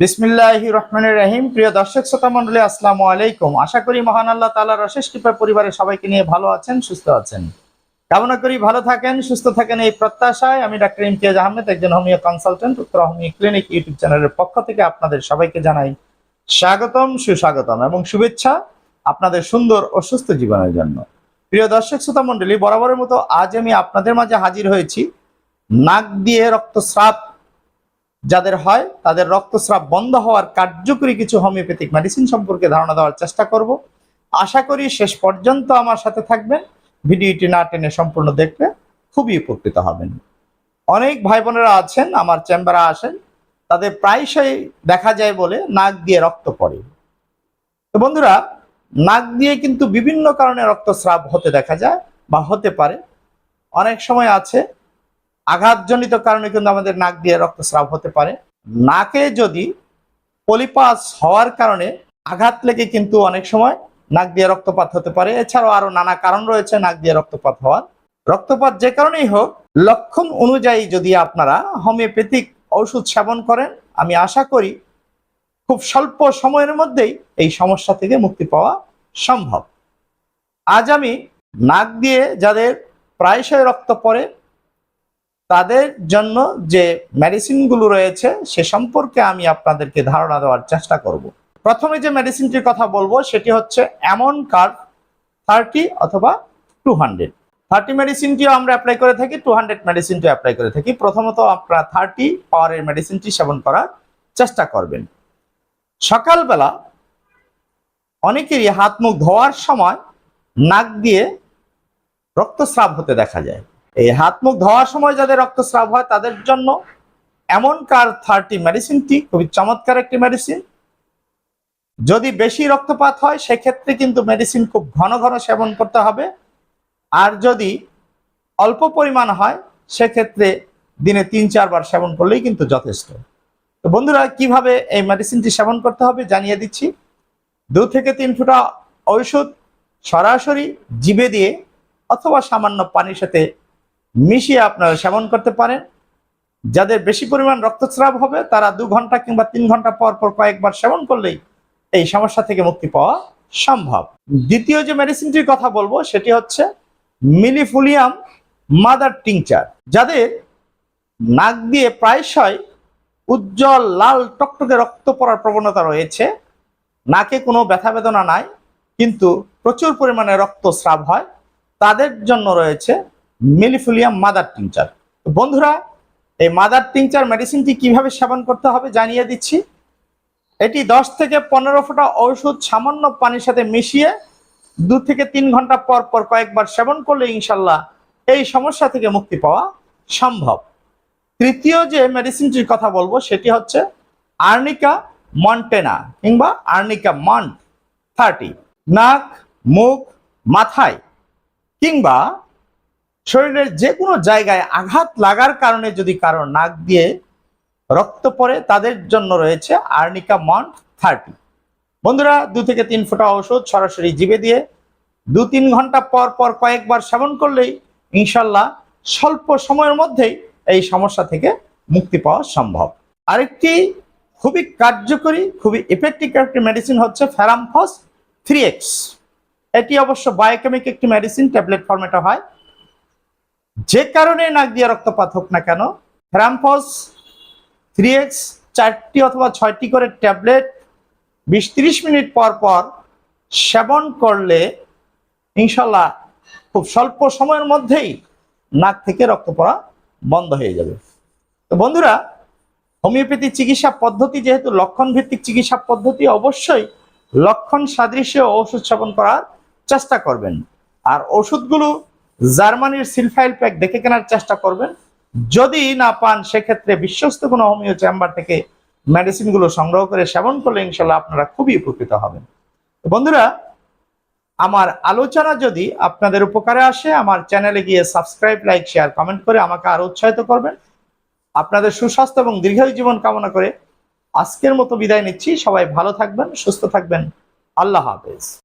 বিসমিল্লাহ রহমানের রহিম। প্রিয় দর্শক, শ্রোতা মন্ডলী আসসালামু আলাইকুম। আশা করি মহান আল্লাহ তাআলার অশেষ কৃপা পরিবারের সবাইকে নিয়ে ভালো আছেন, সুস্থ আছেন। কামনা করি ভালো থাকেন, সুস্থ থাকেন এই প্রত্যাশায় আমি ডাক্তার ইমতিয়াজ আহমেদ একজন হোমিও কনসালটেন্ট, উত্তর হোমিও ক্লিনিক ইউটিউব চ্যানেলের পক্ষ থেকে আপনাদের সবাইকে জানাই স্বাগতম, সুস্বাগতম এবং শুভেচ্ছা আপনাদের সুন্দর ও সুস্থ জীবনের জন্য। প্রিয় দর্শক, শ্রোতা মন্ডলী বরাবরের মতো আজ আমি আপনাদের মাঝে হাজির হয়েছি। নাক দিয়ে রক্তস্রাব যাদের হয়, তাদের রক্তস্রাব বন্ধ হওয়ার কার্যকরী কিছু হোমিওপ্যাথিক মেডিসিন সম্পর্কে ধারণা দেওয়ার চেষ্টা করব। আশা করি শেষ পর্যন্ত আমার সাথে থাকবেন। ভিডিওটি না টেনে সম্পূর্ণ দেখলে খুবই উপকৃত হবেন। অনেক ভাই বোনেরা আছেন, আমার চেম্বারে আসেন। তাদের প্রায়শই দেখা যায় বলে নাক দিয়ে রক্ত পড়ে। তো বন্ধুরা, নাক দিয়ে কিন্তু বিভিন্ন কারণে রক্তস্রাব হতে দেখা যায় বা হতে পারে। অনেক সময় আছে আঘাতজনিত কারণে কিন্তু আমাদের নাক দিয়ে রক্তস্রাব হতে পারে। নাকে যদি পলিপাস হওয়ার কারণে আঘাত লেগে কিন্তু অনেক সময় নাক দিয়ে রক্তপাত হতে পারে। এছাড়াও আরও নানা কারণ রয়েছে নাক দিয়ে রক্তপাত হওয়ার। রক্তপাত যে কারণেই হোক, লক্ষণ অনুযায়ী যদি আপনারা হোমিওপ্যাথিক ঔষধ সেবন করেন, আমি আশা করি খুব স্বল্প সময়ের মধ্যেই এই সমস্যা থেকে মুক্তি পাওয়া সম্ভব। আজ আমি নাক দিয়ে যাদের প্রায়শই রক্ত পড়ে তাদের জন্য যে মেডিসিনগুলো রয়েছে, সে সম্পর্কে আমি আপনাদেরকে ধারণা দেওয়ার চেষ্টা করব। প্রথমে যে মেডিসিনটির কথা বলব, সেটি হচ্ছে এমন কার্ড, থার্টি অথবা টু হান্ড্রেড। থার্টি মেডিসিনটিও আমরা অ্যাপ্লাই করে থাকি, টু হান্ড্রেড মেডিসিনটিও অ্যাপ্লাই করে থাকি। প্রথমত আপনারা থার্টি পাওয়ারের মেডিসিনটি সেবন করার চেষ্টা করবেন। সকালবেলা অনেকেরই হাত মুখ ধোয়ার সময় নাক দিয়ে রক্তস্রাব হতে দেখা যায়। এই হাত মুখ ধোয়ার সময় যাদের রক্তস্রাব হয় তাদের জন্য এমন কার থার্টি মেডিসিনটি খুবই চমৎকার একটি মেডিসিন যদি বেশি রক্তপাত হয়, সেক্ষেত্রে কিন্তু মেডিসিন খুব ঘন ঘন সেবন করতে হবে। আর যদি অল্প পরিমাণ হয়, সেক্ষেত্রে দিনে তিন, চারবার সেবন করলেই কিন্তু যথেষ্ট। তো বন্ধুরা, কীভাবে এই মেডিসিনটি সেবন করতে হবে জানিয়ে দিচ্ছি। দু থেকে তিন ফুটা ঔষধ সরাসরি জিবে দিয়ে অথবা সামান্য পানির সাথে মিশিয়ে আপনারা সেবন করতে পারেন। যাদের বেশি পরিমাণ রক্তস্রাব হবে, তারা দু ঘণ্টা কিংবা তিন ঘণ্টা পর পর কয়েকবার সেবন করলেই এই সমস্যা থেকে মুক্তি পাওয়া সম্ভব। দ্বিতীয় যে মেডিসিনটির কথা বলব, সেটি হচ্ছে মিলিফুলিয়াম মাদার টিংচার। যাদের নাক দিয়ে প্রায়শই উজ্জ্বল, লাল, টকটকে রক্ত পড়ার প্রবণতা রয়েছে, নাকে কোনো ব্যথা বেদনা নাই, কিন্তু প্রচুর পরিমাণে রক্তস্রাব হয়, তাদের জন্য রয়েছে মিলিফুলিয়াম মাদার টিংচার। বন্ধুরা, এই মাদার টিংচার মেডিসিনটি কীভাবে সেবন করতে হবে জানিয়ে দিচ্ছি। এটি দশ থেকে পনেরো ফোঁটা ঔষধ সামান্য পানির সাথে মিশিয়ে দু থেকে তিন ঘণ্টা পর পর কয়েকবার সেবন করলে ইনশাল্লাহ এই সমস্যা থেকে মুক্তি পাওয়া সম্ভব। তৃতীয় যে মেডিসিনটির কথা বলব, সেটি হচ্ছে আর্নিকা মন্টেনা কিংবা আর্নিকা মন্ট থার্টি। নাক, মুখ, মাথায় কিংবা শরীরের যে কোনো জায়গায় আঘাত লাগার কারণে যদি কারও নাক দিয়ে রক্ত পড়ে, তাদের জন্য রয়েছে আর্নিকা মন্ট থার্টি। বন্ধুরা, দু থেকে তিন ফোঁটা ওষুধ সরাসরি জিবে দিয়ে দু তিন ঘণ্টা পর পর কয়েকবার সেবন করলেই ইনশাল্লাহ স্বল্প সময়ের মধ্যেই এই সমস্যা থেকে মুক্তি পাওয়া সম্ভব। আরেকটি খুবই কার্যকরী, খুবই ইফেক্টিভ একটি মেডিসিন হচ্ছে ফ্যারামফস থ্রি এক্স। এটি অবশ্য বায়োকেমিক একটি মেডিসিন ট্যাবলেট ফর্মেটে হয়। যে কারণে নাক দিয়ে রক্তপাত হোক না কেন ফ্যারামফস থ্রি এক্স চারটি অথবা ছয়টি করে ট্যাবলেট বিশ ত্রিশ মিনিট পর পর সেবন করলে ইনশাল্লাহ খুব স্বল্প সময়ের মধ্যেই নাক থেকে রক্ত পড়া বন্ধ হয়ে যাবে। তো বন্ধুরা, হোমিওপ্যাথি চিকিৎসা পদ্ধতি যেহেতু লক্ষণ ভিত্তিক চিকিৎসা পদ্ধতি, অবশ্যই লক্ষণ সাদৃশ্য ওষুধ সেবন করার চেষ্টা করবেন। আর ওষুধগুলো জার্মানির সিলফাইল প্যাক দেখে কেনার চেষ্টা করবেন। যদি না পান, সেক্ষেত্রে বিশ্বস্ত কোনো হোমিও চেম্বার থেকে মেডিসিনগুলো সংগ্রহ করে সেবন করলে ইনশাল্লাহ আপনারা খুবই উপকৃত হবেন। বন্ধুরা, আমার আলোচনা যদি আপনাদের উপকারে আসে, আমার চ্যানেলে গিয়ে সাবস্ক্রাইব, লাইক, শেয়ার, কমেন্ট করে আমাকে আরও উৎসাহিত করবেন। আপনাদের সুস্বাস্থ্য এবং দীর্ঘায়ু জীবন কামনা করে আজকের মতো বিদায় নিচ্ছি। সবাই ভালো থাকবেন, সুস্থ থাকবেন। আল্লাহ হাফেজ।